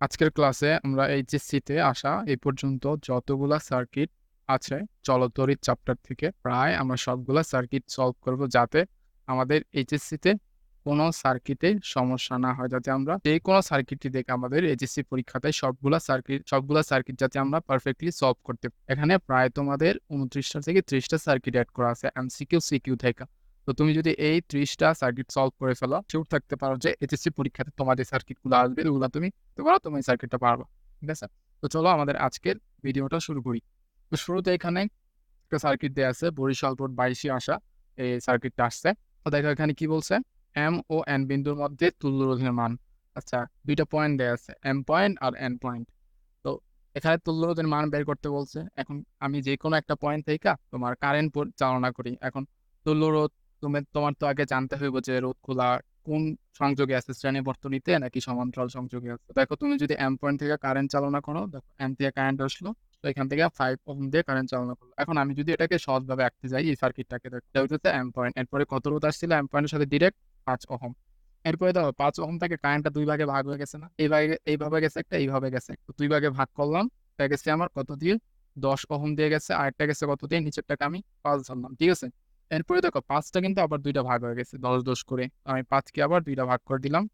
আজকের ক্লাসে আমরা এইচএসসিতে আসা এই পর্যন্ত যতগুলা সার্কিট আছে, চলতরিৎ চ্যাপ্টার থেকে প্রায় আমরা সবগুলা সার্কিট সলভ করব যাতে আমাদের এইচএসসিতে কোনো সার্কিটে সমস্যা না হয়, যাতে আমরা যে কোনো সার্কিটটি দেখে আমাদের এইচএসসি পরীক্ষাতে সবগুলা সার্কিট সবগুলা সার্কিট যাতে আমরা পারফেক্টলি সলভ করতে। এখানে প্রায় তোমাদের উনত্রিশটা থেকে ত্রিশটা সার্কিট অ্যাড করা আছে এমসিকিউ সিকিউ থেকে তো তুমি যদি এই ত্রিশটা সার্কিট সলভ করে ফেলো শিওর থাকতে পারো যে এইচএসসি পরীক্ষাতে তোমার যে সার্কিটগুলো আসবে ওগুলো তুমি পারো তুমি সার্কিটটা পারবা, ঠিক আছে? তো চলো আমাদের আজকের ভিডিওটা শুরু করি। তো শুরুতে এখানে একটা সার্কিট দেওয়া আছে, বরিশাল রোড বাইশে আসা, এই সার্কিটটা আসছে। তো দেখো এখানে কি বলছে? এম ও এন বিন্দুর মধ্যে তুল্যরোধের মান। আচ্ছা দুইটা পয়েন্ট দেওয়া আছে এম পয়েন্ট আর এন পয়েন্ট তো এখানে তুল্যরোধের মান বের করতে বলছে, এখন আমি যে কোনো একটা পয়েন্ট থেকে তোমার কারেন্ট চালনা করি। এখন তুল্যরোধ তুমি, তোমার তো আগে জানতে হইব যে রোধগুলা কোন সংযোগে আছে শ্রেণি বর্তনীতে নাকি সমান্তরাল সংযোগে আছে? দেখো, তুমি যদি এম পয়েন্ট থেকে কারেন্ট চালনা করো, দেখো এম থেকে কারেন্ট আসলো, তো এখান থেকে ফাইভ ওহম দিয়ে কারেন্ট চালনা করল। এখন আমি যদি এটাকে সহজভাবে আঁকতে যাই, এই সার্কিটটাকে এটা হচ্ছে এম পয়েন্ট এরপরে কত রোধ আসছিল? এম পয়েন্টের সাথে ডিরেক্ট পাঁচ ওহম এরপরে দেখো, পাঁচ ওহম থেকে কারেন্টটা দুই ভাগে ভাগ হয়ে গেছে না? এই ভাগে এইভাবে গেছে একটা এইভাবে গেছে দুই ভাগে ভাগ করলাম, এটা গেছে আমার কত দিয়ে? দশ ওহম দিয়ে গেছে, আরেকটা গেছে কত দিয়ে? নিচেরটাকে আমি পাঁচ ধরলাম, ঠিক আছে? এরপরে দেখো পাঁচটা কিন্তু আবার দুইটা ভাগ হয়ে গেছে, দশ দশ করে। আমি পাঁচকে আবার দুইটা ভাগ করে দিলাম।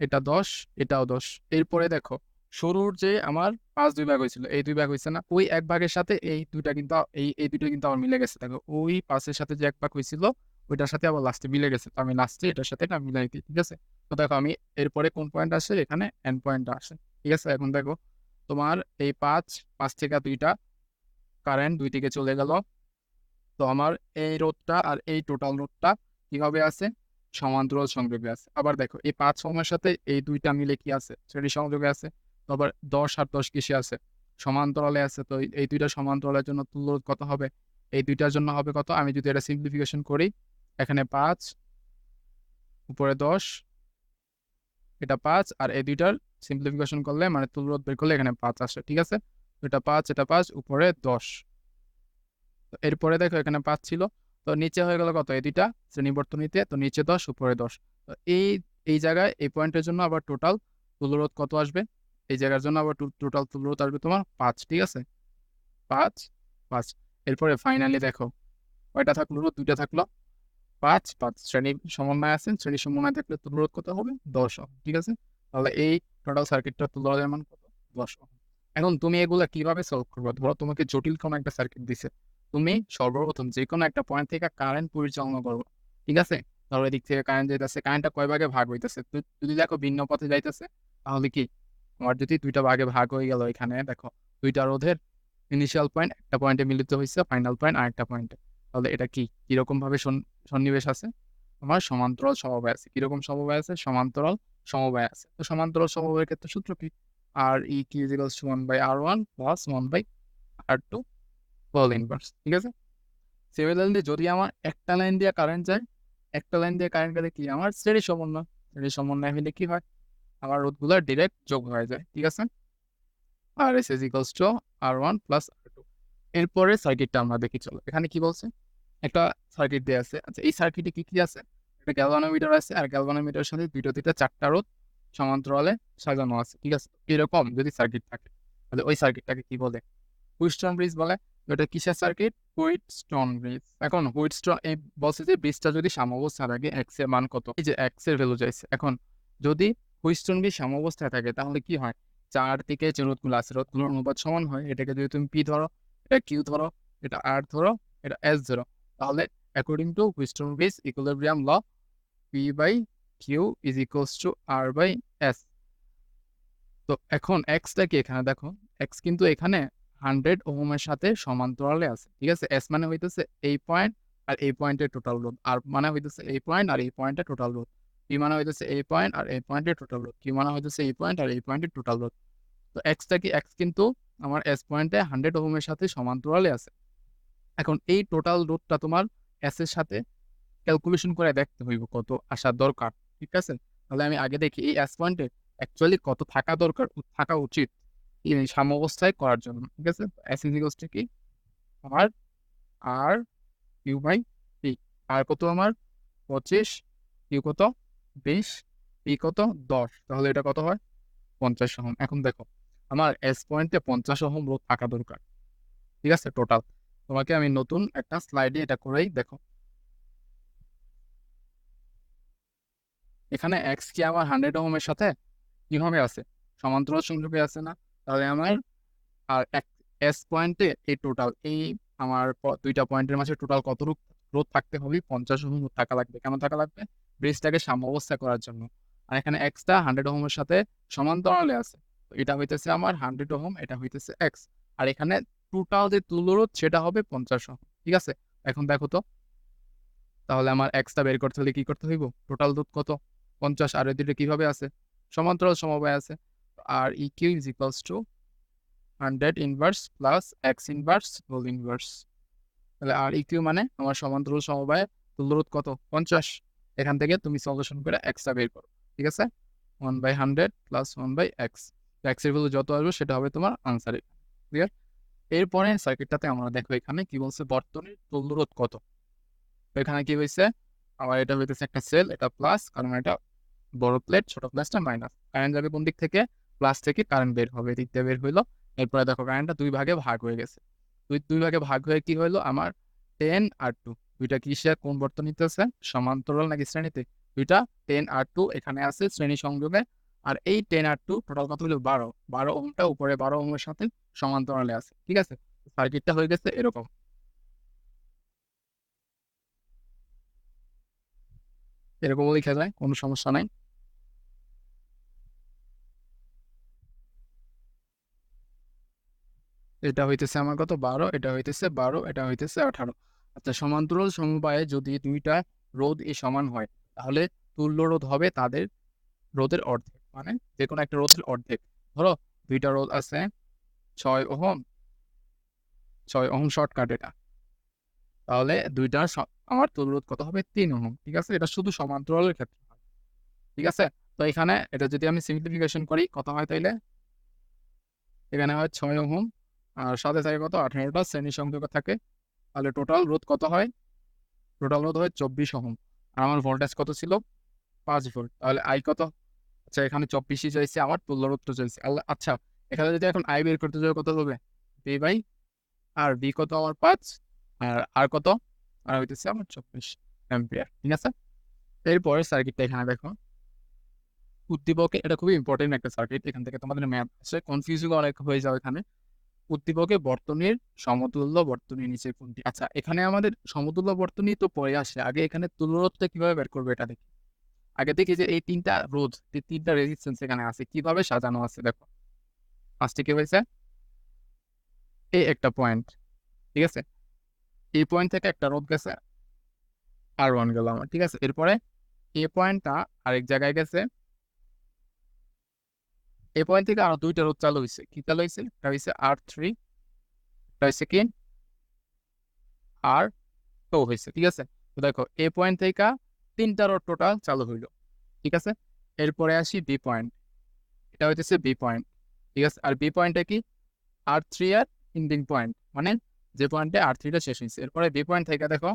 এটা দশ, এটাও দশ। এরপরে দেখো, শুরুর যে আমার পাঁচ দুই ভাগ হয়েছিল, এই দুই ভাগ হয়েছে না, ওই এক ভাগের সাথে এই দুইটা কিন্তু, এই এই দুইটা কিন্তু আমার মিলে গেছে। দেখো, ওই পাঁচের সাথে যে এক ভাগ হয়েছিল, ওইটার সাথে আবার লাস্টে মিলে গেছে। তো আমি লাস্টে এটার সাথে এটা মিলাই দিই, ঠিক আছে? তো দেখো, আমি এরপরে কোন পয়েন্ট আসে? এখানে এন পয়েন্টটা আসে, ঠিক আছে? এখন দেখো, তোমার এই পাঁচ পাঁচ থেকে দুইটা কারেন্ট দুই থেকে চলে গেল। তো আমার এই রোধটা আর এই টোটাল রোধটা কীভাবে আছে? সমান্তরাল সংযোগে আছে। আবার দেখো, এই পাঁচ সময়ের সাথে এই দুইটা মিলে কি আছে? শ্রেণি সংযোগে আছে। তো আবার দশ আর দশ কিসে আছে? সমান্তরালে আছে। তো এই দুইটা সমান্তরালের জন্য তুল্য কত হবে? এই দুইটার জন্য হবে কত? আমি যদি এটা সিম্পলিফিকেশন করি, এখানে পাঁচ, উপরে দশ, এটা পাঁচ, আর এই দুইটার সিম্পলিফিকেশন করলে মানে তুল্য বের করলে এখানে পাঁচ আসে। ঠিক আছে? এটা পাঁচ এটা পাঁচ, উপরে দশ। এরপরে দেখো এখানে পাঁচ ছিল। তো নিচে হয়ে গেল কত? এই দুইটা। শ্রেণীবর্তনীতে, তো নিচে দশ, উপরে দশ। তো এই এই জায়গায়, এই পয়েন্টের জন্য আবার টোটাল তুলরোধ কত আসবে? এই জায়গার জন্য আবার টোটাল তুলরোধ আসবে তোমার পাঁচ, ঠিক আছে? পাঁচ পাঁচ। এরপরে ফাইনালি দেখো, কয়টা থাকল? রোধ দুইটা থাকল। পাঁচ পাঁচ। শ্রেণি সমন্বয় আছে, শ্রেণি সমন্বয় থাকলে তুলরোধ কত হবে? দশ ঠিক আছে? তাহলে এই টোটাল সার্কিটটা তুলরোধের মান কত? দশ এখন তুমি এগুলা কীভাবে সলভ করব? ধরো তোমাকে জটিল কোনো একটা সার্কিট দিছে। তুমি সর্বপ্রথম যে কোনো একটা পয়েন্ট থেকে কারেন্ট পরিচালনা করব ঠিক আছে? ধরো এদিক থেকে কারেন্ট যাইতেছে কারেন্টটা কয় ভাগে ভাগ হইতেছে? যদি দেখো ভিন্ন পথে যাইতেছে, তাহলে কি? তোমার যদি দুইটা ভাগে ভাগ হয়ে গেল এখানে, দেখো, দুইটা রোধের ইনিশিয়াল পয়েন্ট একটা পয়েন্টে মিলিত হয়েছে ফাইনাল পয়েন্ট আরেকটা পয়েন্টে তাহলে এটা কি? কীরকম ভাবে সন্নিবেশ আছে? তোমার সমান্তরাল সমবায় আছে। কীরকম সমবায় আছে? সমান্তরাল সমবায় আছে। তো সমান্তরাল সমবায়ের ক্ষেত্রে সূত্র কি? আর ই কি one by R one plus one by R two whole inverse ঠিক আছে? সিমিলারলি যদি আমার একটা লাইন দিয়ে কারেন্ট যায়, একটা লাইন দিয়ে কারেন্ট গেলে কি আমার? শ্রেণি সমন্বয়। শ্রেণি সমন্বয় হলে কি হয়? আমার রোধগুলো ডিরেক্ট যোগ হয়ে যায়, ঠিক আছে? R S is equals to R one plus R two এরপরে সার্কিটটা আমরা দেখি, চলো। এখানে কি বলছে? একটা সার্কিট দেওয়া আছে। আচ্ছা এই সার্কিটে কি কি আছে? একটা গ্যালভানোমিটার আছে, আর গ্যালভানোমিটারের সাথে দুইটা দুইটা চারটা রোধ সমান্তরালে সাজানো আছে, ঠিক আছে? এরকম যদি সার্কিট থাকে, তাহলে ওই সার্কিটটাকে কি বলে? হুইস্টন ব্রিজ বলে। এটা কিসের সার্কিট হুইট স্টোন ব্রিজ এখন হুইট স্টোন এই বলছে যে ব্রিজটা যদি সাম্যাবস্থায় থাকে এক্সের মান কত? এই যে এক্সের ভ্যালু চাইছে এখন যদি হুইস্টন ব্রিজ সাম্যাবস্থায় থাকে, তাহলে কি হয়? চার দিকে যে রোধগুলো আছে, রোধগুলোর অনুপাত সমান হয়। এটাকে যদি তুমি পি ধরো, এটা কিউ ধরো, এটা আর ধরো, এটা এস ধরো, তাহলে according to Wheatstone bridge equilibrium law P by Q is equals to R by S তো এখন এক্সটা কি এখানে? দেখো এক্স কিন্তু এখানে হান্ড্রেড ওহমের সাথে সমান্তরালে আছে, ঠিক আছে? এস মানে হইতেছে এই পয়েন্ট আর এই পয়েন্টের টোটাল রোধ আর মানে হইতেছে এই পয়েন্ট আর এই পয়েন্টের টোটাল রোধ পি মানে হইতেছে এই পয়েন্ট আর এই পয়েন্টের টোটাল রোধ কিউ মানে হইতেছে এই পয়েন্ট আর এই পয়েন্টের টোটাল রোধ তো এক্সটা কি এক্স কিন্তু আমার এস পয়েন্টে হান্ড্রেড ওহমের সাথে সমান্তরালে আছে। এখন এই টোটাল রোধটা তোমার এস এর সাথে ক্যালকুলেশন করে দেখতে হইব কত আসার দরকার, ঠিক আছে? তাহলে আমি আগে দেখি এই এস পয়েন্টে অ্যাকচুয়ালি কত থাকা দরকার থাকা উচিত। সাম্যাবস্থায় করার জন্য, ঠিক আছে? এস ইজিকলসটা কি? আমার R Q by P R কত আমার? পঁচিশ। কিউ কত? বিশ। পি কত? দশ। তাহলে এটা কত হয়? পঞ্চাশ ওহম। এখন দেখো, আমার এস পয়েন্টে পঞ্চাশ ওহম রোধ থাকা দরকার, ঠিক আছে? টোটাল তোমাকে আমি নতুন একটা স্লাইডে এটা করেই দেখো। এখানে এক্স কি আমার হান্ড্রেড ওহমের সাথে? কীভাবে আছে। সমান্তরাল সংযোগে আছে না? তাহলে আমার আর এক এস পয়েন্টে এই টোটাল এই আমার দুইটা পয়েন্টের মাঝে টোটাল কত রোধ রোধ থাকতে হবে? পঞ্চাশ ওহম থাকা লাগবে। কেন থাকা লাগবে? ব্রিজটাকে সাম্যাবস্থা করার জন্য। আর এখানে এক্সটা হান্ড্রেড ওহমের সাথে সমান্তরালে আছে। তো এটা হইতেছে আমার হান্ড্রেড ওহম এটা হইতেছে এক্স আর এখানে টোটাল যে তুল্যরোধ সেটা হবে পঞ্চাশ ওহম। ঠিক আছে? এখন দেখো তো। তাহলে আমার এক্সটা বের করতে হলে কি করতে হইব? টোটাল রোধ কত? পঞ্চাশ। আর দুটো কীভাবে আছে? সমান্তরাল সমবায় আছে। R E Q is equals to hundred inverse plus X inverse whole inverse তাহলে আর ই কিউ মানে আমার সমান্তরাল সমবায় তুল্যরোধ কত? পঞ্চাশ। এখান থেকে তুমি সলিউশন করে এক্সটা বের করো, ঠিক আছে? One by hundred plus one by X এক্সের ভ্যালু যত আসবে সেটা হবে তোমার আনসার ক্লিয়ার এরপরে সার্কিটটাতে আমরা দেখো এখানে কি বলছে, বর্তনীর তুল্যরোধ কত? এখানে কি হয়েছে? আমার এটা হইতেছে একটা সেল এটা প্লাস কারণ এটা বড় প্লেট ছোট প্লাসটা মাইনাস কারেন্ট যাবে কোন দিক থেকে? প্লাস থেকে কারেন্ট বের হবে দিয়ে বের হইল। এরপরে দেখো কারেন্টটা দুই ভাগে ভাগ হয়ে গেছে। দুই দুই ভাগে ভাগ হয়ে কি হইল? আমার টেন আর টু দুইটা কিসের? কোন বর্তনীতে আছে সমান্তরাল নাকি শ্রেণীতে? দুইটা টেন আর টু এখানে আছে শ্রেণি সংযোগে। আর এই টেন আর টু টোটাল কত হলো বারো। বারো ওহমটা উপরে, বারো ওহমের সাথে সমান্তরালে আছে। ঠিক আছে? সার্কিটটা হয়ে গেছে এরকম। এরকম লেখা যায়, কোনো সমস্যা নাই। এটা হইতেছে আমার কত? বারো, এটা হইতেছে বারো, এটা হইতেছে আঠারো। আচ্ছা সমান্তরাল সমবায়ে যদি দুইটা রোধ এ সমান হয়, তাহলে তুল্য রোধ হবে তাদের রোধের অর্ধেক মানে যে কোনো একটা রোধের অর্ধেক। ধরো, দুইটা রোধ আছে, ছয় ওহম ছয় ওহম শর্টকাট এটা। তাহলে দুইটার স- আমার তুল্য রোধ কত হবে? তিন ওহম, ঠিক আছে? এটা শুধু সমান্তরালের ক্ষেত্রে ঠিক আছে? তো এখানে, এটা যদি আমি সিম্পলিফিকেশন করি, কত হয় তাইলে? এখানে হয় ছয় ওহম আর সাথে থাকে কত? আঠারোটা শ্রেণি সংযোগ থাকে। তাহলে টোটাল রোধ কত হয়? টোটাল রোধ হয় চব্বিশ ওহম। আর আমার ভোল্টেজ কত ছিল? পাঁচ ভোল্ট তাহলে আই কত? আচ্ছা এখানে চব্বিশই চাইছে আমার তুল্য রোধটা চাইছে। আচ্ছা এখানে যদি এখন আই বের করতে যাও, কত হবে? বি বাই আর বি কত? আমার পাঁচ। আর আর কত? আর হইতেছে আমার চব্বিশ অ্যাম্পিয়ার ঠিক আছে? এরপরে সার্কিটটা এখানে দেখো। উদ্দীপকে, এটা খুবই ইম্পর্টেন্ট একটা সার্কিট এখান থেকে তোমাদের ম্যাপ আছে কনফিউজিং অনেক হয়ে যাও এখানে। উদ্দীপকে বর্তনীর সমতুল্য বর্তনী নিচে কোনটি? আচ্ছা এখানে আমাদের সমতুল্য বর্তনী তো পরে আসে। আগে এখানে তুল্যরোধটা কীভাবে বের করবে এটা দেখি। আগে দেখি যে এই তিনটা রোধ তিনটা রেজিস্ট্যান্স এখানে আছে, কীভাবে সাজানো আছে দেখো। ফার্স্টে কি হয়েছে? এই একটা পয়েন্ট ঠিক আছে? এই পয়েন্ট থেকে একটা রোধ গেছে, আর ওয়ান গেল আমার, ঠিক আছে? এরপরে এ পয়েন্টটা আরেক জায়গায় গেছে এ পয়েন্ট থেকে আরও দুইটা রোধ চালু হয়েছে কি চালু হয়েছে একটা হয়েছে আর থ্রি একটা হয়েছে কি? আর টু হয়েছে ঠিক আছে? তো দেখো এ পয়েন্ট থেকে তিনটা রোড টোটাল চালু হইল, ঠিক আছে? এরপরে আসি বি পয়েন্ট এটা হইতেছে বি পয়েন্ট ঠিক আছে? আর বি পয়েন্টে কি? আর থ্রি আর ইন্ডিং পয়েন্ট মানে যে পয়েন্টে আর থ্রিটা শেষ হয়েছে এরপরে বি পয়েন্ট থেকে দেখো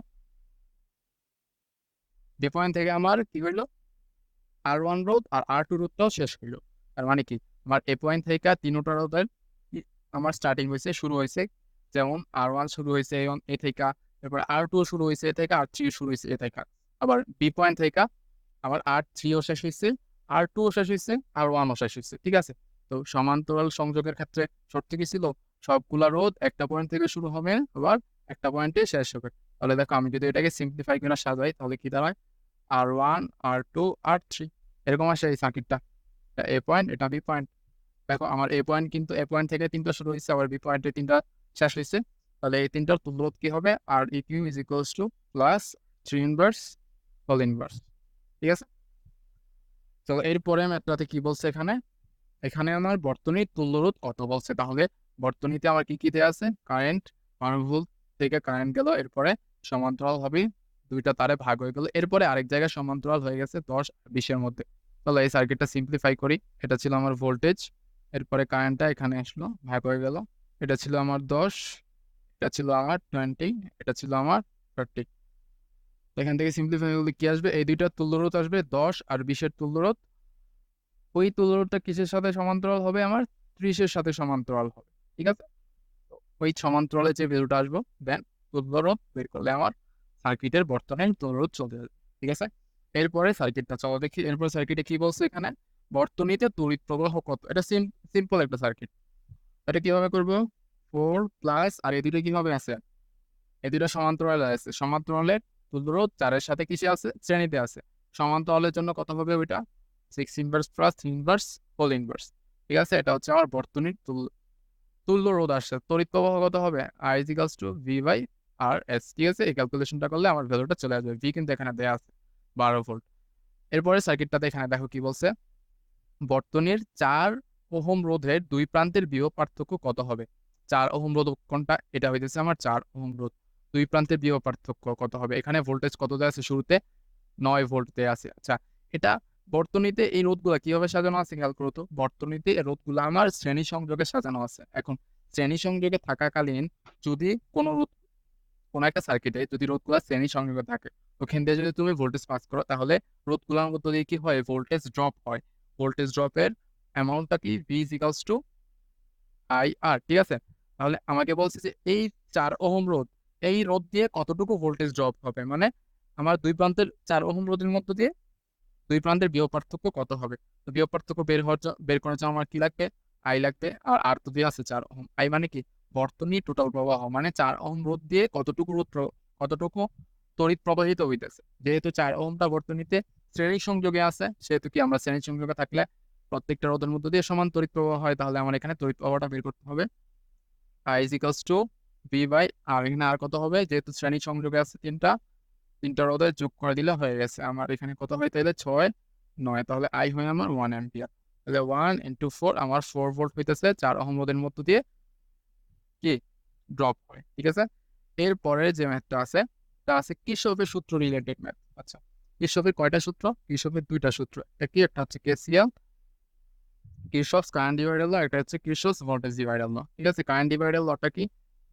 বি পয়েন্ট থেকে আমার কি হইল? আর ওয়ান রোড আর আর টু রোডটাও শেষ হইল। তার মানে কি? আমার এ পয়েন্ট থেকে তিনোটা রোডের আমার স্টার্টিং হয়েছে, শুরু হয়েছে। যেমন আর ওয়ান শুরু হয়েছে এ থেকে। এরপর আর টু শুরু হয়েছে এ থেকে। আর থ্রি শুরু হয়েছে এ থেকে। আবার বি পয়েন্ট থেকে আমার আর থ্রিও শেষ হয়েছে আর টুও শেষ হয়েছে আর ওয়ানও শেষ হয়েছে, ঠিক আছে? তো সমান্তরাল সংযোগের ক্ষেত্রে শর্ত কি ছিল? সবগুলা রোধ একটা পয়েন্ট থেকে শুরু হবে, আবার একটা পয়েন্টে শেষ হবে। তাহলে দেখো, আমি যদি এটাকে সিম্পলিফাই করে সাজাই, তাহলে কি দাঁড়ায়? R one R two R three এরকম আসে এই সার্কিটটা এ পয়েন্ট এটা বি পয়েন্ট দেখো, আমার এ পয়েন্ট কিন্তু এ পয়েন্ট থেকে তিনটা শুরু হয়েছে, আবার বি পয়েন্টে তিনটা শেষ হয়েছে। তাহলে এই তিনটার তুল্যরোধ কি হবে? R E Q is equals to plus three inverse whole inverse ঠিক আছে? তো এরপরে ম্যাথটাতে কি বলছে এখানে? এখানে আমার বর্তনীর তুল্যরোধ কত বলছে? তাহলে বর্তনীতে আমার কি কি দেওয়া আছে? কারেন্ট ভোল থেকে কারেন্ট গেল, এরপরে সমান্তরাল হবে, দুইটা তারে ভাগ হয়ে গেল। এরপরে আরেক জায়গায় সমান্তরাল হয়ে গেছে দশ বিশের মধ্যে। তাহলে এই সার্কিটটা সিম্পলিফাই করি। এটা ছিল আমার ভোল্টেজ এরপরে কারেন্টটা এখানে আসলো ভাগ হয়ে গেল। এটা ছিল আমার দশ, এটা ছিল আমার টোয়েন্টি এটা ছিল আমার থার্টি এখান থেকে সিম্পলিফাই করলে কি আসবে? এই দুইটার তুল্যরোধ আসবে, দশ আর বিশের তুল্যরোধ ওই তুলরোধটা কিসের সাথে সমান্তরাল হবে? আমার ত্রিশের সাথে সমান্তরাল হবে, ঠিক আছে? ওই সমান্তরালে যে ভ্যালুটা আসব দেন তুলরোধ বের করলে আমার সার্কিটের বর্তমানে তুলরোধ চলতে যাবে ঠিক আছে? এরপরে সার্কিটটা চলো দেখি। এরপরে সার্কিটে কি বলছে এখানে? বর্তনীতে তড়িৎ প্রবাহ কত? এটা সিম্পল একটা সার্কিট এটা কীভাবে করব? ফোর প্লাস আর এই দুটো কীভাবে আছে? এই দুটো সমান্তরালে আছে। সমান্তরালের তুলরোধ চারের সাথে কিসে আছে? শ্রেণীতে আছে। সমান্তরালের জন্য কত হবে ওইটা? Six inverse plus inverse whole inverse ঠিক আছে? এটা হচ্ছে আমার বর্তনীর তুল তুল্য রোধ আসছে। তড়িৎ প্রবাহ কত হবে? I is equals to V by R S ঠিক আছে? এই ক্যালকুলেশনটা করলে আমার ভ্যালুটা চলে আসবে। ভি কিন্তু এখানে দেওয়া আছে বারো ভোল্ট এরপরে সার্কিটটাতে এখানে দেখো কি বলছে? বর্তনীর চার ওহম রোধের দুই প্রান্তের বিয়োগ পার্থক্য কত হবে? চার ওহম রোধ কোনটা? এটা হইতেছে আমার চার ওহম রোধ। দুই প্রান্তের বিয়োগ পার্থক্য কত হবে? এখানে ভোল্টেজ কত দেওয়া আছে শুরুতে? নয় ভোল্ট দেওয়া আছে। আচ্ছা এটা বর্তনীতে এই রোধগুলা কীভাবে সাজানো আছে? খেয়াল করো তো, বর্তনীতে এই রোধগুলো আমার শ্রেণি সংযোগে সাজানো আছে। এখন শ্রেণি সংযোগে থাকাকালীন যদি কোনো রোধ, কোনো একটা সার্কিটে যদি রোধগুলা শ্রেণি সংযোগে থাকে ওখান দিয়ে যদি তুমি ভোল্টেজ পাস করো, তাহলে রোধগুলোর মধ্যে দিয়ে কি হয়? ভোল্টেজ ড্রপ হয়। ভোল্টেজ ড্রপের অ্যামাউন্টটা কি? V is equals to I R ঠিক আছে? তাহলে আমাকে বলছে যে এই চার ওহম রোধ, এই রোধ দিয়ে কতটুকু ভোল্টেজ ড্রপ হবে? মানে আমার দুই প্রান্তের চার ওহম রোধের মধ্য দিয়ে দুই প্রান্তের বিয়োগ পার্থক্য কত হবে? তো বিয়োগ পার্থক্য বের হওয়ার বের করার জন্য আমার কি লাগবে? আই লাগবে, আর আর তো দিয়ে আছে চার ওহম। আই মানে কি? বর্তনী টোটাল প্রবাহ মানে চার ওহম রোধ দিয়ে কতটুকু রোধ কতটুকু তড়িৎ প্রবাহিত হইতেছে। যেহেতু চার ওহমটা বর্তনীতে শ্রেণি সংযোগে আছে, সেহেতু কি আমরা শ্রেণি সংযোগে থাকলে প্রত্যেকটা রোধের মধ্য দিয়ে সমান তড়িৎ প্রবাহ হয়, তাহলে আমার এখানে তড়িৎ প্রবাহটা বের করতে হবে। I is equals to V by R এখানে আর কত হবে? যেহেতু শ্রেণি সংযোগে আছে তিনটা তিনটা রোধে যোগ করে দিলে হয়ে গেছে। আমার এখানে কত হয়? তাহলে ছয়, নয়। তাহলে আই হয় আমার ওয়ান অ্যাম্পিয়ার তাহলে ওয়ান ইন্টু ফোর আমার ফোর ভোল্ট হইতেছে, চার অহম রোধের মধ্য দিয়ে কি? ড্রপ হয়, ঠিক আছে? এরপরে যে ম্যাথটা আছে, তা আছে কিশোফের সূত্র রিলেটেড ম্যাথ আচ্ছা। কিশোফের কয়টা সূত্র? কিশোফের দুইটা সূত্র। একটা কি একটা হচ্ছে KCL Kirchhoff's current divider law একটা হচ্ছে কিশোফস ভোল্টেজ ডিভাইডার ল ঠিক আছে কারেন্ট ডিভাইডার লটা কি?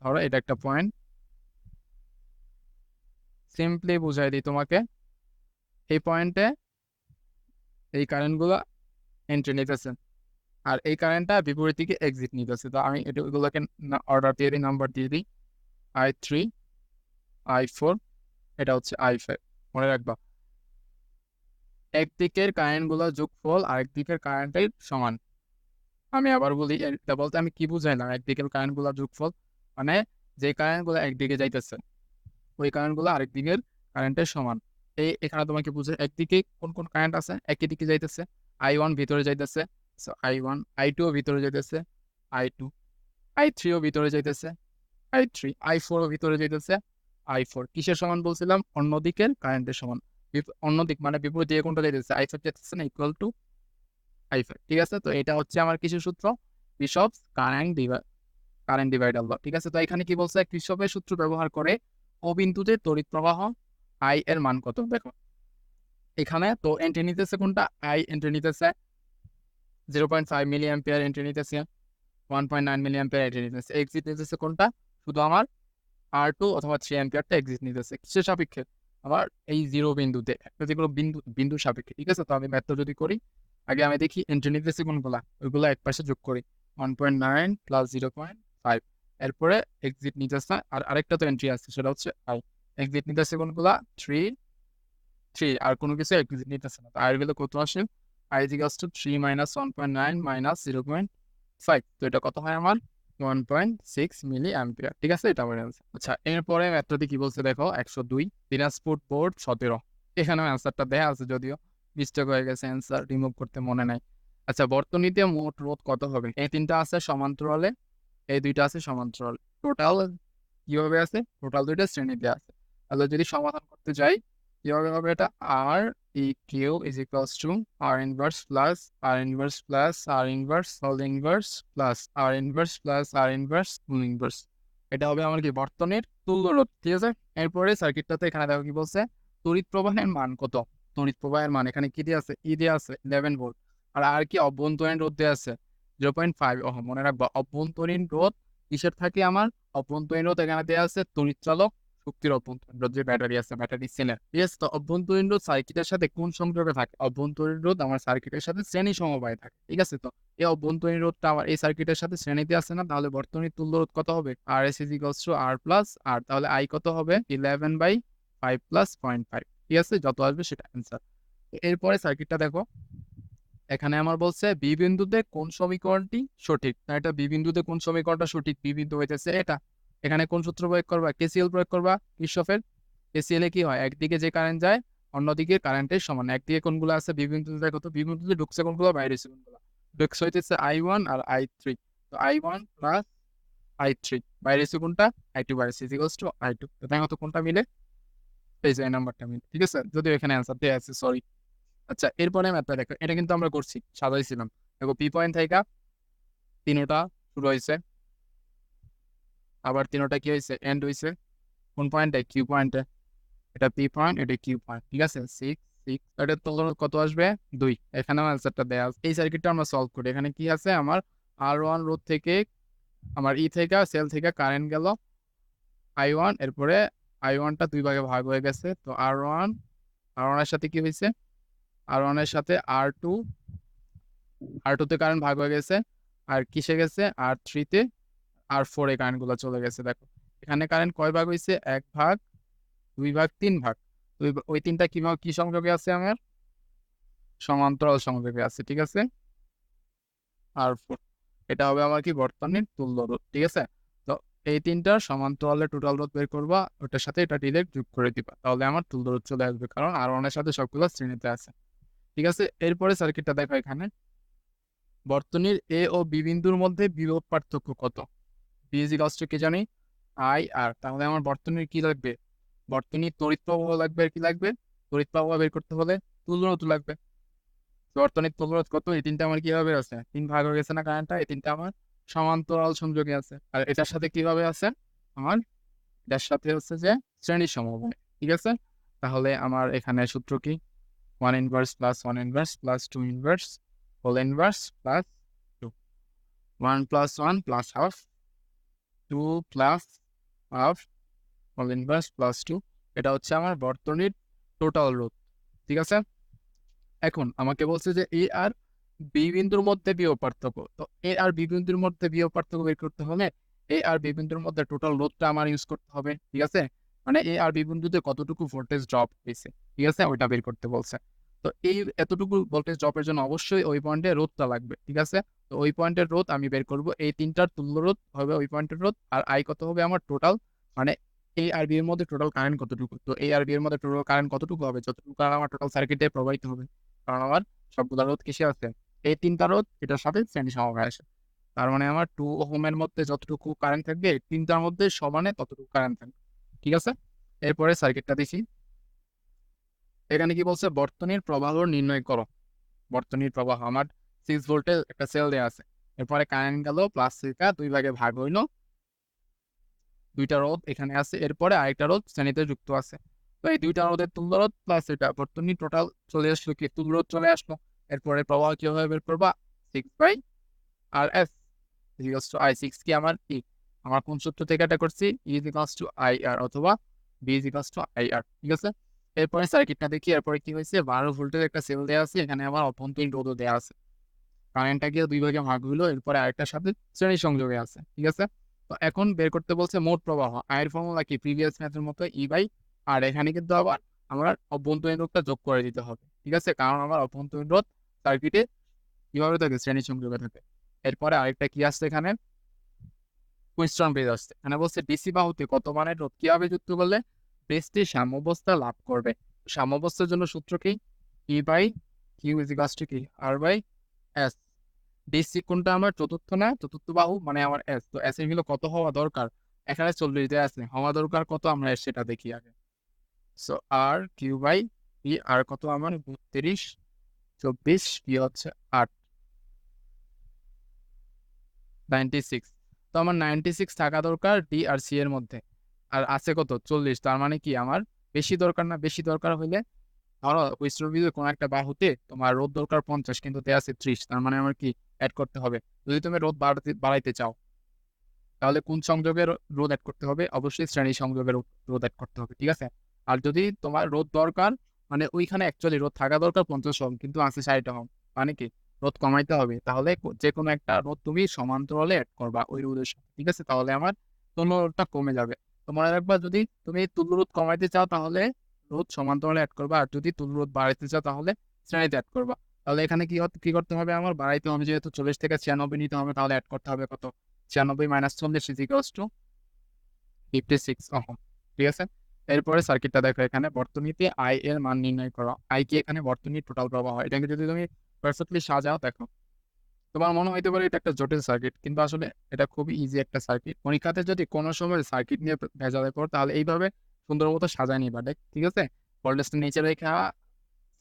ধরো, এটা একটা পয়েন্ট। সিম্পলি বুঝাই দিই তোমাকে। এই পয়েন্টে এই কারেন্টগুলো এন্ট্রি নিতেছে। আর এই কারেন্টটা বিপরীত দিকে এক্সিট নিতেছে। তো আমি এটা ওইগুলোকে অর্ডার দিয়ে দিই নাম্বার দিয়ে দিই। আই থ্রি আই ফোর এটা হচ্ছে আই ফাইভ মনে রাখবা? একদিকের কারেন্টগুলো যোগফল আরেক দিকের কারেন্টের সমান। আমি আবার বলি, এটা বলতে আমি কি বুঝাইলাম একদিকের কারেন্টগুলো যোগফল মানে যে কারেন্টগুলো একদিকে যাইতেছে, ওই কারেন্টগুলো আরেক দিকের কারেন্টের সমান। এই এখানে তোমাকে বুঝে একদিকে কোন কোন কারেন্ট আছে, একই দিকে যাইতেছে, আই ওয়ান ভিতরে যাইতেছে, so I one, I two ভিতরে যাইতেছে, আই টু, আই থ্রিও ভিতরে যাইতেছে, আই থ্রি, আই ফোরও ভিতরে যাইতেছে, আই ফোর। কিসের সমান বলছিলাম? অন্য দিকের কারেন্টের সমান। বিপ- অন্য দিক মানে বিপরীত দিকে কোনটা যাইতেছে আই ফাইভ যাইতেছে না ইকুয়াল টু আই ফাইভ ঠিক আছে? তো এটা হচ্ছে আমার কিছু সূত্র বিশপস কারেন্ট ডিভাই কারেন্ট ডিভাইডার ল ঠিক আছে? তো এখানে কি বলছে? কৃষকের সূত্র ব্যবহার করে ও বিন্দুতে তড়িৎ প্রবাহ আই এর মান কত? দেখো, এখানে তো এন্ট্রি নিতেছে কোনটা? আই এন্ট্রি নিতেছে zero point five milliampere entry নিতেছে one point nine milliampere entry নিতেছে। এক্সিট নিতেছে কোনটা? শুধু আমার আর টু অথবা থ্রি অ্যাম্পিয়ারটা এক্সিট নিতেছে। কিসের সাপেক্ষে? আমার এই জিরো বিন্দুতে একটা যেগুলো বিন্দু বিন্দু সাপেক্ষে, ঠিক আছে? তো আমি ম্যাথটা যদি করি, আগে আমি দেখি এন্ট্রি নিতেছে কোনগুলা ওইগুলো এক পাশে যোগ করি। One point nine plus zero point five এরপরে এক্সিট নিতেছে আর আরেকটা তো এন্ট্রি আছে, সেটা হচ্ছে আই এক্সিট নিতেছে কোনগুলা থ্রি থ্রি আর কোনো কিছু এক্সিট নিতেছে না। তো আর গেলে কত আসে? I is equals to three minus one point nine minus zero point five তো এটা কত হয় আমার? ওয়ান পয়েন্ট সিক্স মিলি অ্যাম্পিয়ার ঠিক আছে? এটা আমার অ্যান্সার আচ্ছা এরপরে ম্যাথটাতে কি বলছে দেখো? একশো দুই, দিনাজপুর বোর্ড সতেরো। এখানেও অ্যান্সারটা দেয়া আছে যদিও। মিস্টেক হয়ে গেছে অ্যান্সার রিমুভ করতে মনে নাই। আচ্ছা বর্তনীতে মোট রোধ কত হবে? এই তিনটা আছে সমান্তরালে, এই দুইটা আছে সমান্তরাল। টোটাল কীভাবে আছে? টোটাল দুইটা শ্রেণীতে আছে। তাহলে যদি সমাধান করতে যাই, কীভাবে হবে এটা? R E Q is equals to R inverse plus R inverse plus R inverse whole inverse plus R inverse plus R inverse whole inverse এটা হবে আমার কি বর্তনের? তুল্য রোধ ঠিক আছে? এরপরে সার্কিটটাতে এখানে দেখো কি বলছে? তড়িৎ প্রবাহের মান কত? তড়িৎ প্রবাহের মান এখানে কি দিয়ে আছে? ই দিয়ে আছে ইলেভেন ভোল্ট আর আর কি অভ্যন্তরীণ রোধ দিয়ে আছে? জিরো পয়েন্ট ফাইভ মনে রাখব। অভ্যন্তরীণ রোধ কিসের থাকে আমার? অভ্যন্তরীণ রোধ এখানে দেওয়া আছে তড়িৎ চালক শক্তির অভ্যন্তরীণ রোধ, যে ব্যাটারি আছে ব্যাটারি সেলের আছে তো অভ্যন্তরীণ রোধ সার্কিটের সাথে কোন সংযোগে থাকে? অভ্যন্তরীণ রোধ আমার সার্কিটের সাথে শ্রেণি সমবায় থাকে, ঠিক আছে তো? এই অভ্যন্তরীণ রোধটা আমার, এই সার্কিটের সাথে শ্রেণীতে আছে না, তাহলে বর্তনীর তুল্য রোধ কত হবে? R S is equals to R plus R তাহলে আই কত হবে? Eleven by five plus point five ঠিক আছে? যত আসবে সেটা অ্যান্সার এরপরে সার্কিটটা দেখো। এখানে আমার বলছে বি বিন্দুতে কোন সমীকরণটি সঠিক? এটা বি বিন্দুতে কোন সমীকরণটা সঠিক? বি বিন্দু হইতেছে এটা। এখানে কোন সূত্র প্রয়োগ করবা? কেসিএল প্রয়োগ করবা কির্শফের। কেসিএল কি হয়? একদিকে যে কারেন্ট যায়, অন্যদিকে কারেন্টের সমান। একদিকে কোনগুলো আছে? বিভিন্ন দেখো তো বি ঢুকছে কোনগুলো? বাইরে কোনগুলো? ঢুকছে হইতেছে আই ওয়ান আর আই থ্রি তো I one plus I three বাইরে কোনটা? আই টু বাইরে ইজিকলস টু আই টু তো দেখো তো কোনটা মিলে? এই যে এই নাম্বারটা মিলে। ঠিক আছে? যদিও এখানে অ্যান্সার দেওয়া আছে সরি আচ্ছা এরপরে ম্যাথটা দেখো। এটা কিন্তু আমরা করছি। সাজাইছিলাম। দেখো পি পয়েন্ট থেকে তিনোটা শুরু হয়েছে। আবার তিনোটা কি হয়েছে? এন্ড হয়েছে। কোন পয়েন্টে কিউ পয়েন্টে এটা পি পয়েন্ট এটা কিউ পয়েন্ট ঠিক আছে? সিক্স সিক্স এটা তোলার কত আসবে? দুই। এখানেও অ্যান্সারটা দেওয়া আছে। এই সার্কিটটা আমরা সলভ করি। এখানে কি আছে? আমার আর ওয়ান রোড থেকে, আমার ই থেকে সেল থেকে কারেন্ট গেল। আই ওয়ান এরপরে আই ওয়ানটা দুই ভাগে ভাগ হয়ে গেছে। তো আর ওয়ান আর ওয়ানের সাথে কি হয়েছে? আর ওয়ানের সাথে আর টু আর টুতে কারেন্ট ভাগ হয়ে গেছে। আর কিসে গেছে? আর থ্রিতে আর ফোরে কারেন্টগুলো চলে গেছে, দেখো। এখানে কারেন্ট কয় ভাগ হয়েছে এক ভাগ, দুই ভাগ, তিন ভাগ। দুই ওই তিনটা কি ভাগ- কি সংযোগে আছে আমার? সমান্তরাল সংযোগে আছে, ঠিক আছে? আর ফোর এটা হবে আমার কি বর্তমানের তুল্য রোধ ঠিক আছে? তো এই তিনটার সমান্তরালের টোটাল রোধ বের করবা, ওটার সাথে এটা ডিরেক্ট যোগ করে দিবা। তাহলে আমার তুল্য রোধ চলে আসবে, কারণ আর ওয়ানের সাথে সবগুলো শ্রেণীতে আছে। ঠিক আছে? এরপরে সার্কিটটা দেখো এখানে। বর্তনীর এ ও বি বিন্দুর মধ্যে বিভব পার্থক্য কত? বি ইজ ইকালস টু কি জানি? আই আর, তাহলে আমার বর্তনীর কি লাগবে? বর্তনীর তড়িৎ প্রবাহ লাগবে আর কি লাগবে? তড়িৎ প্রবাহ বের করতে হলে তুলরোধ লাগবে। বর্তনীর তুলরোধ কত? এই তিনটা আমার কীভাবে আছে? তিন ভাগ হয়ে গেছে না কারেন্টটা? এই তিনটা আমার সমান্তরাল সংযোগে আছে। আর এটার সাথে কীভাবে আছে? আমার এটার সাথে হচ্ছে যে শ্রেণি সমবায়, ঠিক আছে? তাহলে আমার এখানে সূত্র কি? One inverse plus one inverse plus two inverse whole inverse plus two one plus one plus half two plus half whole inverse plus two এটা হচ্ছে আমার বর্তনীর টোটাল রোধ ঠিক আছে? এখন আমাকে বলছে যে এ আর বি বিন্দুর মধ্যে বিয়োগ পার্থক্য, তো এ আর বি বিন্দুর মধ্যে বিয়োগ পার্থক্য বের করতে হলে এ আর বি বিন্দুর মধ্যে টোটাল রোধটা আমার ইউজ করতে হবে, ঠিক আছে? মানে এ আর বি বিন্দুতে কতটুকু ভোল্টেজ ড্রপ হয়েছে, ঠিক আছে? ওইটা বের করতে বলছে। তো এই এতটুকু ভোল্টেজ ড্রপের জন্য অবশ্যই ওই পয়েন্টে রোধটা লাগবে, ঠিক আছে? তো ওই পয়েন্টের রোধ আমি বের করব। এই তিনটার তুল্য রোধ হবে ওই পয়েন্টের রোধ আর আই কত হবে আমার টোটাল মানে এই আর বি এর মধ্যে টোটাল কারেন্ট কতটুকু? তো এই আর বি এর মধ্যে টোটাল কারেন্ট কতটুকু হবে? যতটুকু কারেন্ট আমার টোটাল সার্কিটে প্রবাহিত হবে। কারণ আমার সবগুলা রোধ কিসে আছে? এই তিনটা রোধ এটার সাথে শ্রেণি সমবায় আছে তার মানে আমার টু ওহমের মধ্যে যতটুকু কারেন্ট থাকবে, তিনটার মধ্যে সমানে ততটুকু কারেন্ট থাকবে, ঠিক আছে? এরপরে সার্কিটটা দেখি। এখানে কি বলছে? বর্তনীর প্রবাহ নির্ণয় করো। বর্তনীর প্রবাহ, আমার সিক্স ভোল্টের একটা সেল দেওয়া আছে। এরপরে কারেন্ট গেল প্লাস থেকে দুই ভাগে ভাগ হইল। দুইটা রোধ এখানে আছে। এরপরে আরেকটা রোধ শ্রেণীতে যুক্ত আছে। তো এই দুইটা রোধের তুল্য রোধ প্লাস এটা বর্তনী টোটাল চলে আসলো কি? তুল্য রোধ চলে আসলো। এরপরে প্রবাহ কীভাবে বের করবা? Six by R S is equals to I six কি আমার? কি আমার কোন সূত্র থেকে এটা করছি? ইজিকালস টু আই আর অথবা B is equals to I R ঠিক আছে? এরপরে সার্কিটটা দেখি, এরপরে কি হয়েছে? বারো ভোল্টের একটা সেল দেওয়া আছে, এখানে আমার অভ্যন্তরীণ রোধও দেওয়া আছে। কারেন্টটা গিয়ে দুই ভাগে ভাগ হইল, এরপরে আরেকটার সাথে শ্রেণি সংযোগে আছে, ঠিক আছে? তো এখন বের করতে বলছে মোট প্রবাহ, আয়ের ফর্মুলা কি? প্রিভিয়াস ম্যাথের মতো ই বাই আর এখানে কিন্তু আবার আমার অভ্যন্তরীণ রোধটা যোগ করে দিতে হবে, ঠিক আছে? কারণ আমার অভ্যন্তরীণ রোধ সার্কিটে কীভাবে থাকে? শ্রেণি সংযোগে থাকে। এরপরে আরেকটা কি আসছে এখানে? কোয়েশ্চন বেজ আসছে। এখানে বলছে ডিসি বাহুতে কত মানের রোধ? কীভাবে যুক্ত করলে বেসটি সাম্যাবস্থা লাভ করবে। সাম্যাবস্থার জন্য সূত্র কি? E by Q is equals to কি? আর বাই এস ডিসি কোনটা আমার? চতুর্থ না? চতুর্থ বাহু মানে আমার এস তো এস এরগুলো কত হওয়া দরকার? এখানে চল্লিশ দেওয়া আছে। হওয়া দরকার কত? আমরা সেটা দেখি আগে। So R Q by E R কত আমার? বত্রিশ, চব্বিশ কি হচ্ছে আট। নাইনটি সিক্স তো আমার নাইনটি সিক্স থাকা দরকার ডি আর সি এর মধ্যে। আর আছে কত? চল্লিশ। তার মানে কি? আমার বেশি দরকার না, বেশি দরকার হইলে ধরো উইস্ট্রোভিজে কোনো একটা বাহুতে তোমার রোদ দরকার পঞ্চাশ, কিন্তু দেয়া আছে ত্রিশ। তার মানে আমার কি? অ্যাড করতে হবে। যদি তুমি রোদ বাড়াতে, বাড়াইতে চাও, তাহলে কোন সংযোগের রোধ অ্যাড করতে হবে? অবশ্যই শ্রেণি সংযোগের রোধ অ্যাড করতে হবে, ঠিক আছে? আর যদি তোমার রোধ দরকার মানে ওইখানে অ্যাকচুয়ালি রোধ থাকা দরকার পঞ্চাশ ওহম কিন্তু আছে ষাট ওহম মানে কি? রোদ কমাইতে হবে। তাহলে যে কোনো একটা রোদ তুমি সমান্তরালে অ্যাড করবা ওই রোধের সাথে, ঠিক আছে? তাহলে আমার তুল্য রোধটা কমে যাবে। তোমার একবার যদি তুমি তুল্য রোধ কমাইতে চাও তাহলে রোধ সমান্তরালে অ্যাড করবা। আর যদি তুল্য রোধ বাড়াইতে চাও তাহলে শ্রেণীতে অ্যাড করবা। তাহলে এখানে কি কি করতে হবে আমার? বাড়াইতে হবে যেহেতু চল্লিশ থেকে ছিয়ানব্বই নিতে হবে তাহলে অ্যাড করতে হবে কত? ছিয়ানব্বই মাইনাস চল্লিশ is equals to fifty six ohm ঠিক আছে? এরপরে সার্কিটটা দেখো এখানে। বর্তনীতে আই এর মান নির্ণয় করো। আই কি এখানে বর্তনীর টোটাল প্রবাহ? এটাকে যদি তুমি পারফেক্টলি সাজাও, দেখো। তোমার মনে হইতে পারে এটা একটা জটিল সার্কিট কিন্তু আসলে এটা খুবই ইজি একটা সার্কিট পরীক্ষাতে যদি কোনো সময় সার্কিট নিয়ে ভেজালে পড় তাহলে এইভাবে সুন্দর মতো সাজায় নিবা, দেখ, ঠিক আছে? ভোল্টেজটা নিচে রেখা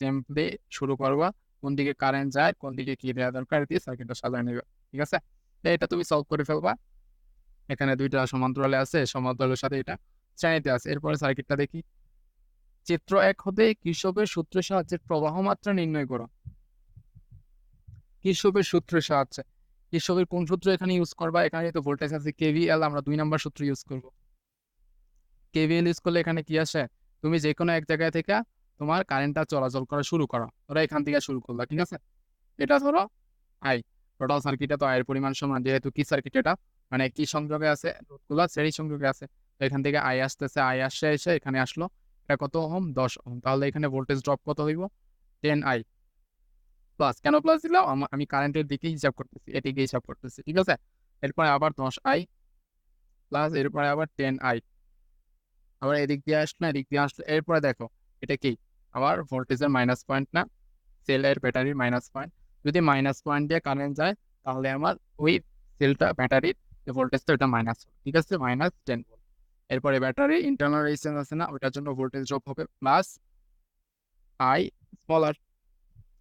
সিম্পলি শুরু করবা, কোন দিকে কারেন্ট যায়, কোন দিকে কি দেওয়া দরকার দিয়ে সার্কিটটা সাজায় নিবে, ঠিক আছে? এটা তুমি সলভ করে ফেলবা। এখানে দুইটা সমান্তরালে আছে, সমান্তরালের সাথে এটা শ্রেণীতে আছে। এরপরে সার্কিটটা দেখি। চিত্র এক হতে কৃষকের সূত্রের সাহায্যে প্রবাহ মাত্রা নির্ণয় করো। কৃষকের সূত্রের সাহায্যে? কৃষকের কোন সূত্র এখানে ইউজ করবা? এখানে তো ভোল্টেজ আছে কেভিএল আমরা দুই নাম্বার সূত্র ইউজ করব। কেভিএল ইউজ করলে এখানে কি আসে? তুমি যে কোনো এক জায়গায় থেকে তোমার কারেন্টটা চলাচল করা শুরু করো। ধরো এখান থেকে শুরু করলা, ঠিক আছে? এটা ধরো আই টোটাল সার্কিটে তো আয়ের পরিমাণ সমান, যেহেতু কি সার্কিট এটা? মানে কি সংযোগে আছে? রোধগুলো শ্রেণি সংযোগে আছে। তো এখান থেকে আই আসতেছে আই আসছে, এসে এখানে আসলো। এটা কত ওহম? দশ ওহম। তাহলে এখানে ভোল্টেজ ড্রপ কত হইব? টেন আই প্লাস কেন প্লাস দিলাম আমি কারেন্টের দিকে হিসাব করতেছি, এদিকে হিসাব করতেছি, ঠিক আছে? এরপরে আবার দশ আই প্লাস এরপরে আবার টেন আই আবার এদিক দিয়ে আসলো, এদিক দিয়ে আসলো, এরপরে দেখো, এটা কি? আবার ভোল্টেজের মাইনাস পয়েন্ট না? সেলের ব্যাটারির মাইনাস পয়েন্ট যদি মাইনাস পয়েন্ট দিয়ে কারেন্ট যায়, তাহলে আমার ওই সেলটা ব্যাটারির যে ভোল্টেজটা ওটা মাইনাস ঠিক আছে? মাইনাস টেন এরপরে ব্যাটারি ইন্টারনাল রেজিস্ট্যান্স আছে না? ওইটার জন্য ভোল্টেজ ড্রপ হবে প্লাস আই স্মলার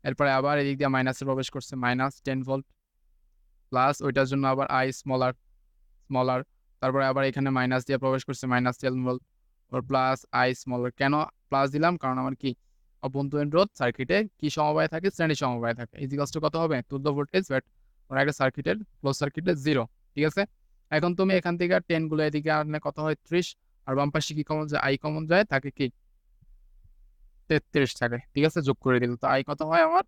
এরপরে আবার এদিক দিয়ে মাইনাসে প্রবেশ করছে মাইনাস টেন ভোল্ট প্লাস ওইটার জন্য আবার আই স্মলার স্মলার তারপরে আবার এখানে মাইনাস দিয়ে প্রবেশ করছে minus ten volt or plus I smaller কেন প্লাস দিলাম? কারণ আমার কি অভ্যন্তরীণ রোধ সার্কিটে কি সমবায় থাকে? শ্রেণি সমবায় থাকে। ইজিকালস কত হবে? তুল্য ভোল্টেজ ব্যাট ওর একটা সার্কিটের ক্লোজ সার্কিটের জিরো ঠিক আছে? এখন তুমি এখান থেকে টেনগুলো এদিকে আনলে কত হয়? ত্রিশ। আর বাম পাশে কি কমন যায়? আই কমন যায়? থাকে কি তেত্রিশ থাকে। ঠিক আছে? যোগ করে দিল তো আই কত হয় আমার?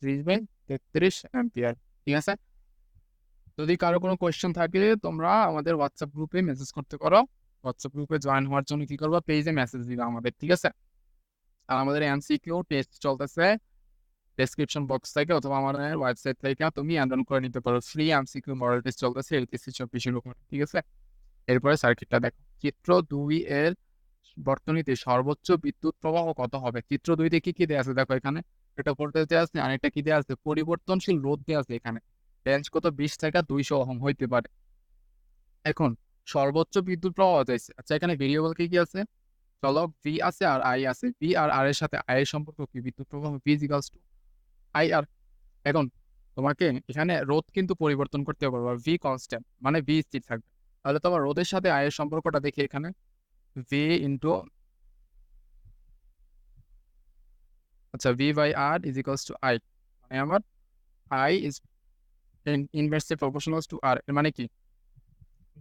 ত্রিশ বাই তেত্রিশ অ্যাম্পিয়ার। ঠিক আছে? যদি কারও কোনো কোয়েশ্চেন থাকে, তোমরা আমাদের হোয়াটসঅ্যাপ গ্রুপে মেসেজ করতে পারো। হোয়াটসঅ্যাপ গ্রুপে জয়েন হওয়ার জন্য কি করবা? পেজে মেসেজ দিবা আমাদের। ঠিক আছে? আর আমাদের এমসিকিউ টেস্ট চলতেছে। ডেসক্রিপশন বক্স থেকে অথবা আমাদের ওয়েবসাইট থেকে তুমি এনরোল করে নিতে পারো। ফ্রি এমসিকিউ মডেল টেস্ট চলতেছে। এলটিসি চব্বিশের উপর। ঠিক আছে? এরপরে সার্কিটটা দেখো। চিত্র দুই এর বর্তনীতে সর্বোচ্চ বিদ্যুৎ প্রবাহ কত হবে? চিত্র দুইতে কি কি দেওয়া আছে? দেখো এখানে এটা ভোল্টেজ দেওয়া আছে আর এটা কি দেওয়া আছে? পরিবর্তনশীল রোধ দেওয়া আছে এখানে। রেঞ্জ কত? বিশ থেকে দুইশো ওহম হইতে পারে। এখন সর্বোচ্চ বিদ্যুৎ প্রবাহ চাইছে। আচ্ছা এখানে ভেরিয়েবল কি কি আছে? চলো ভি আছে আর আই আছে। ভি আর আর এর সাথে আই এর সম্পর্ক কি? বিদ্যুৎ প্রবাহ V is equals to I R এখন তোমাকে এখানে রোধ কিন্তু পরিবর্তন করতে পারবে ভি কনস্ট্যান্ট মানে ভি স্থির থাকবে। তাহলে তোমার রোধের সাথে আয়ের সম্পর্কটা দেখি এখানে। ভি ইন্টু আচ্ছা V by R is equals to I মানে আমার I is inversely proportional to R মানে কি?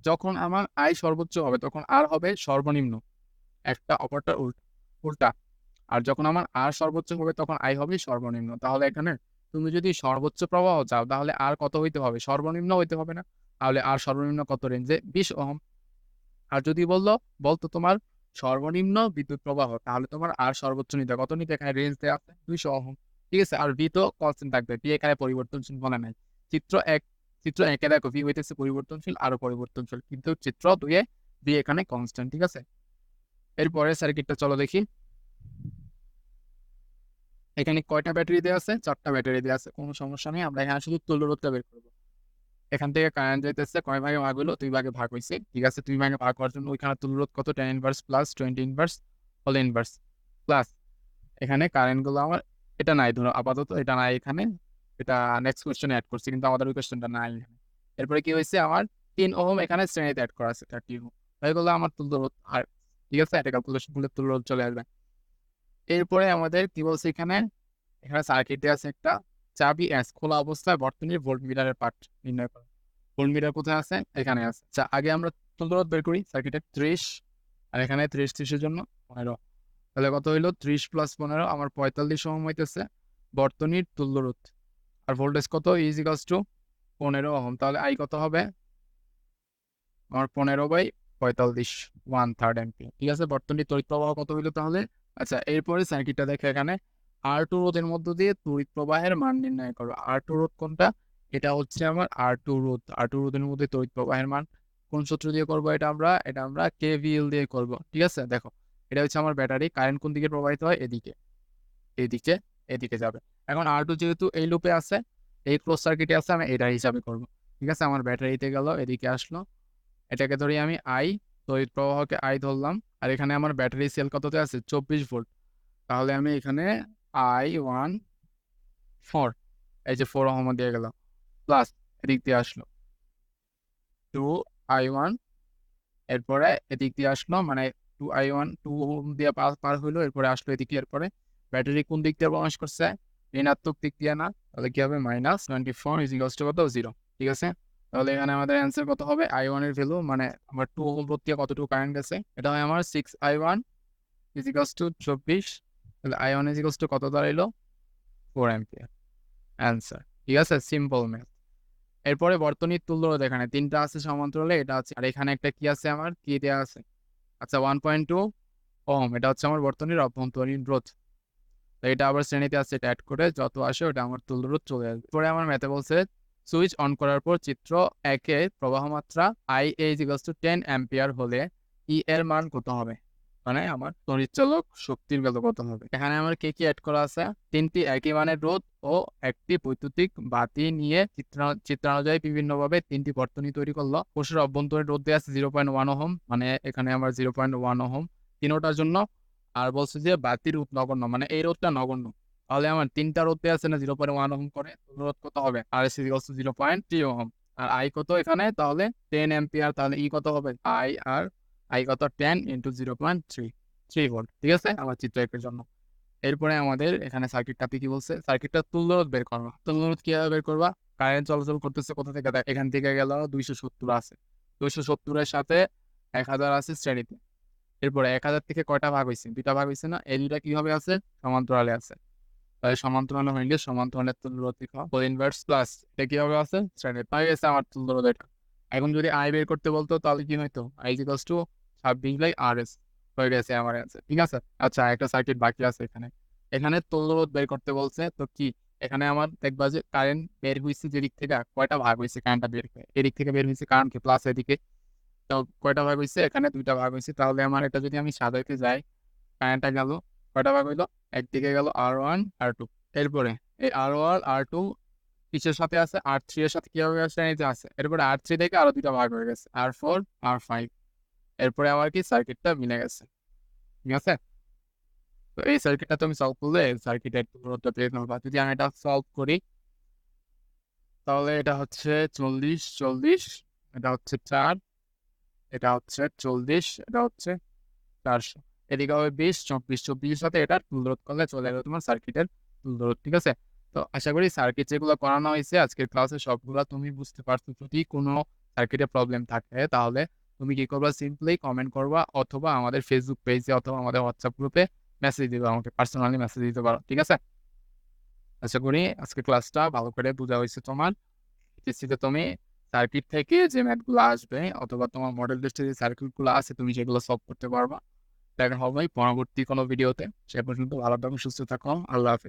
যখন আমার আই সর্বোচ্চ হবে, তখন আর হবে সর্বনিম্ন। একটা অপরটার উল্টা উল্টা। আর যখন আমার আর সর্বোচ্চ হবে, তখন আই হবে সর্বনিম্ন। তাহলে এখানে তুমি যদি সর্বোচ্চ প্রবাহ চাও, তাহলে আর কত হইতে হবে? সর্বনিম্ন হইতে হবে না। তাহলে আর সর্বনিম্ন কত রেঞ্জে বিশ ওহম। আর যদি বলল, বলতো তোমার সর্বনিম্ন বিদ্যুৎ প্রবাহ, তাহলে তোমার আর সর্বোচ্চ নিতে কত নিতে এখানে রেঞ্জ দেওয়া আছে? দুইশো ওহম। ঠিক আছে? আর ভি তো কনস্ট্যান্ট থাকবে। ভি এখানে পরিবর্তনশীল বলে নাই। চিত্র এক, চিত্র একে দেখো, ভি হইতেছে পরিবর্তনশীল, আরও পরিবর্তনশীল। কিন্তু চিত্র দুয়ে ভি এখানে কনস্ট্যান্ট ঠিক আছে? এরপরে সার্কিটটা চলো দেখি। এখানে কয়টা ব্যাটারি দেওয়া আছে? চারটা ব্যাটারি দেওয়া আছে। কোনো সমস্যা নেই। আমরা এখানে শুধু তুল্য বের করব। এখান থেকে কারেন্ট যাইতেছে কয় ভাগে ভাগ হলো দুই ভাগে ভাগ হয়েছে ঠিক আছে? দুই ভাগে ভাগ হওয়ার জন্য ওইখানে তুল্য রোধ কত? Ten inverse plus twenty inverse whole inverse plus এখানে কারেন্টগুলো আমার, এটা নাই ধরো, আপাতত এটা নাই এখানে, এটা নেক্সট কোয়েশ্চেনে অ্যাড করছি, কিন্তু আমাদের ওই কোয়েশ্চেনটা নাই এখানে। এরপরে কি হয়েছে আমার? তিন ওহম এখানে শ্রেণীতে অ্যাড করা আছে থার্টি ওহম। গেলো আমার তুল্য রোধ, আর ঠিক আছে? এটা ক্যালকুলেশন করলে তুল্য চলে আসবে। এরপরে আমাদের কি বলছে এখানে? এখানে সার্কিটে আছে একটা চাবি এস খোলা অবস্থায় বর্তনীর ভোল্ট মিটারের পার্ট নির্ণয় করা। ভোল্টমিটার কোথায় আছে? এখানে আছে। আচ্ছা আগে আমরা তুলরোধ বের করি সার্কিটের ত্রিশ, আর এখানে ত্রিশ ত্রিশের জন্য পনেরো। তাহলে কত হইল? ত্রিশ প্লাস পনেরো, আমার পঁয়তাল্লিশ ওহম হইতেছে বর্তনীর তুল্যরোধ। আর ভোল্টেজ কত? ইজিকালস টু পনেরো ওহম। তাহলে আই কত হবে? আমার পনেরো বাই পঁয়তাল্লিশ ওয়ান থার্ড এমপি ঠিক আছে? বর্তনীর তড়িৎ প্রবাহ কত হইল তাহলে? আচ্ছা এরপরে সার্কিটটা দেখে এখানে। আর টু রোধের মধ্য দিয়ে তড়িৎ প্রবাহের মান নির্ণয় করো। আর টু রোধ কোনটা? এটা হচ্ছে আমার আর টু রোধ। আর টু রোধের মধ্যে তড়িৎ প্রবাহের মান কোন সূত্র দিয়ে করব এটা আমরা? এটা আমরা কেভিএল দিয়ে করব। ঠিক আছে? দেখো, এটা হচ্ছে আমার ব্যাটারি। কারেন্ট কোন দিকে প্রবাহিত হয়? এদিকে। এদিকে এদিকে যাবে। এখন আর টু যেহেতু এই লুপে আছে, এই ক্লোজ সার্কিটে আছে, আমি এটা হিসাবে করব। ঠিক আছে? আমার ব্যাটারিতে গেল, এদিকে আসলো। এটাকে ধরি আমি আই তড়িৎ প্রবাহকে আই ধরলাম। আর এখানে আমার ব্যাটারি সেল কততে আছে? চব্বিশ ভোল্ট। তাহলে আমি এখানে আই ওয়ান ফোর। এই যে ফোর ওহম দিয়ে গেল। প্লাস এদিক দিয়ে আসলো। টু আই ওয়ান এরপরে এদিক দিয়ে আসলো মানে টু আই ওয়ান টু দিয়ে পার পার হইল এরপরে আসলো এদিকে, এরপরে। ব্যাটারি কোন দিক দিয়ে প্রবেশ করছে? ঋণাত্মক দিক দিয়ে না। তাহলে কি হবে? Minus twenty four is equals to কত? জিরো ঠিক আছে? তাহলে এখানে আমাদের অ্যান্সার কত হবে? আই ওয়ানের ভ্যালু মানে আমার টু ওহম প্রত্যেক কতটুকু কারেন্ট গেছে এটা হয় আমার six I one is equals to চব্বিশ তাহলে আই ওয়ান ইজিকালস টু কত দাঁড়াইলো? ফোর অ্যাম্পিয়ার অ্যান্সার ঠিক আছে? সিম্পল ম্যাথ এরপরে বর্তনীর তুল্যরোধ এখানে তিনটা আছে সমান্তরালে, এটা আছে আর এখানে একটা কি আছে আমার? কি দেওয়া আছে? আচ্ছা ওয়ান পয়েন্ট টু ওম এটা হচ্ছে আমার বর্তনীর অভ্যন্তরীণ রোধ। তো এটা আবার শ্রেণীতে আছে, এটা অ্যাড করে যত আসে ওটা আমার তুল্যরোধ চলে আসবে। পরে আমার ম্যাথে বলছে সুইচ অন করার পর চিত্র একে প্রবাহ মাত্রা I H equals to ten ampere হলে ই এর মান কত হবে? মানে আমার তড়িৎচালক শক্তির ভ্যালু কত হবে। এখানে আমার কে কি অ্যাড করা আছে? তিনটি একই মানের রোধ ও একটি বৈদ্যুতিক বাতি নিয়ে চিত্র, চিত্রানুযায়ী বিভিন্নভাবে তিনটি বর্তনী তৈরি করল। কোষের অভ্যন্তরীণ রোধ দেওয়া আছে জিরো পয়েন্ট ওয়ান ওহম মানে এখানে আমার জিরো পয়েন্ট ওয়ান ওহম তিনোটার জন্য আর বলছে যে বাতির রোধ নগণ্য মানে এই রোধটা নগণ্য। তাহলে আমার তিনটা রোধ দেওয়া আছে না জিরো পয়েন্ট ওয়ান ওহম করে রোধ কত হবে? R S zero point three ohm R I কত এখানে? তাহলে টেন এম্পিয়ার তাহলে ই কত হবে? আই আর আই কত ten into zero point three three volt ঠিক আছে? আমার চিত্র একের জন্য। এরপরে আমাদের এখানে সার্কিটটা কি বলছে? সার্কিটটা তুল্যরোধ বের করবা। তুল্যরোধ কীভাবে বের করবা? কারেন্ট চলাচল করতেছে কোথা থেকে? দেখ, এখান থেকে গেল দুইশো সত্তর আছে। দুইশো সত্তরের সাথে এক হাজার আছে শ্রেণীতে। এরপরে এক হাজার থেকে কয়টা ভাগ হয়েছে দুইটা ভাগ হয়েছে না? এই দুইটা কীভাবে আছে? সমান্তরালে আছে। তাহলে সমান্তরালে হইলে সমান্তরালের তুল্যরোধ লিখা। ইনভার্স প্লাস এটা কীভাবে আছে? শ্রেণি পাই গেছে আমার তুল্যরোধ এটা। এখন যদি আই বের করতে বলতো তাহলে কি হইতো? আই ইকুয়ালস টু ছাব্বিশ বাই হয়ে গেছে আমার অ্যান্সার ঠিক আছে? আচ্ছা একটা সার্কিট বাকি আছে এখানে। এখানে তুল্যরোধ বের করতে বলছে, তো কি? এখানে আমার দেখবা যে কারেন্ট বের হয়েছে যেদিক থেকে, কয়টা ভাগ হয়েছে কারেন্টটা বের এদিক থেকে বের হয়েছে কারণ কি প্লাস এদিকে। তো কয়টা ভাগ হয়েছে এখানে দুইটা ভাগ হয়েছে তাহলে আমার এটা যদি আমি সাজাইতে যাই কারেন্টটা গেল, কয়টা ভাগ হইল? একদিকে গেল আর ওয়ান আর টু এরপরে এই আর ওয়ান আর টু কিসের সাথে আছে? আর থ্রি এর সাথে কীভাবে শ্রেণীতে আছে। এরপরে আর থ্রি থেকে আরও দুইটা ভাগ হয়ে গেছে। আর ফোর আর ফাইভ এরপরে আমার কি সার্কিটটা মিলে গেছে। ঠিক আছে? তো এই সার্কিটটা তুমি সলভ করলে সার্কিটের তুলনাটা পেয়ে নেবা যদি আমি এটা সলভ করি, তাহলে এটা হচ্ছে চল্লিশ চল্লিশ, এটা হচ্ছে চার, এটা হচ্ছে চল্লিশ, এটা হচ্ছে চারশো। এদিকে হবে বিশ, চব্বিশ, চব্বিশের সাথে এটা তুলরোধ করলে চলে গেল তোমার সার্কিটের তুলরোধ ঠিক আছে? তো আশা করি সার্কিট যেগুলো করানো হয়েছে, আজকের ক্লাসে সবগুলো তুমি বুঝতে পারছ। যদি কোনো সার্কিটে প্রবলেম থাকে, তাহলে তুমি কি করবা সিম্পলি কমেন্ট করবা অথবা আমাদের ফেসবুক পেজে অথবা আমাদের হোয়াটসঅ্যাপ গ্রুপে মেসেজ দিবে, আমাকে পার্সোনালি মেসেজ দিতে পারো, ঠিক আছে? আশা করি আজকে ক্লাসটা ভালো করে বোঝা হয়েছে তোমার। টিসিতে তুমি সার্কিট থেকে যে ম্যাথগুলো আসবে অথবা তোমার মডেল টেস্টে যে সার্কিটগুলো আছে তুমি সেগুলো সলভ করতে পারবা, দেখা হবে পরবর্তী কোনো ভিডিওতে সে পর্যন্ত ভালো থাকো, সুস্থ থাকো, আল্লাহ হাফেজ।